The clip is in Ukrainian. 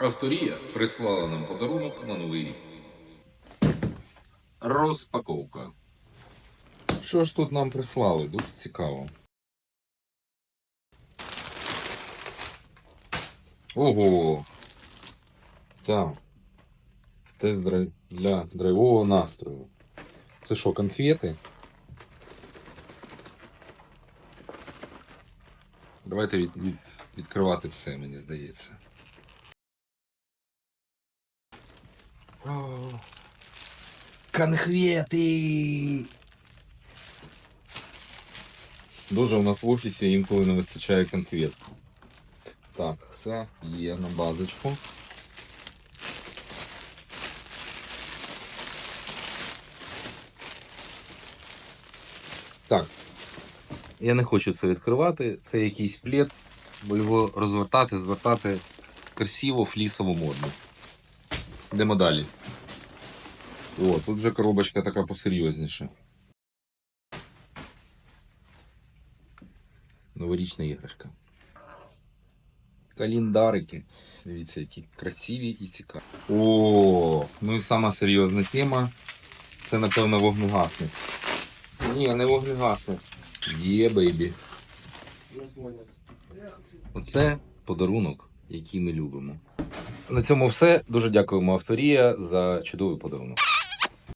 Авторія прислала нам подарунок на новий рік. Розпаковка. Що ж тут нам прислали? Дуже цікаво. Ого! Так. Тест для драйвового настрою. Це що, конфети? Давайте від, відкривати все, мені здається. О, конфети! Дуже у нас в офісі інколи не вистачає конфет. Так, це є на базочку. Так. Я не хочу це відкривати. Це якийсь плед, бо його розвертати, звертати красиво, флісово модно. Йдемо далі. О, тут вже коробочка така посерйозніша. Новорічна іграшка. Календарики. Дивіться, які красиві і цікаві. О, ну і сама серйозна тема. Це, напевно, вогнегасник. Ні, не вогнегасник. Є, бейбі. Оце подарунок, який ми любимо. На цьому все. Дуже дякуємо авторія за чудовий подарунок.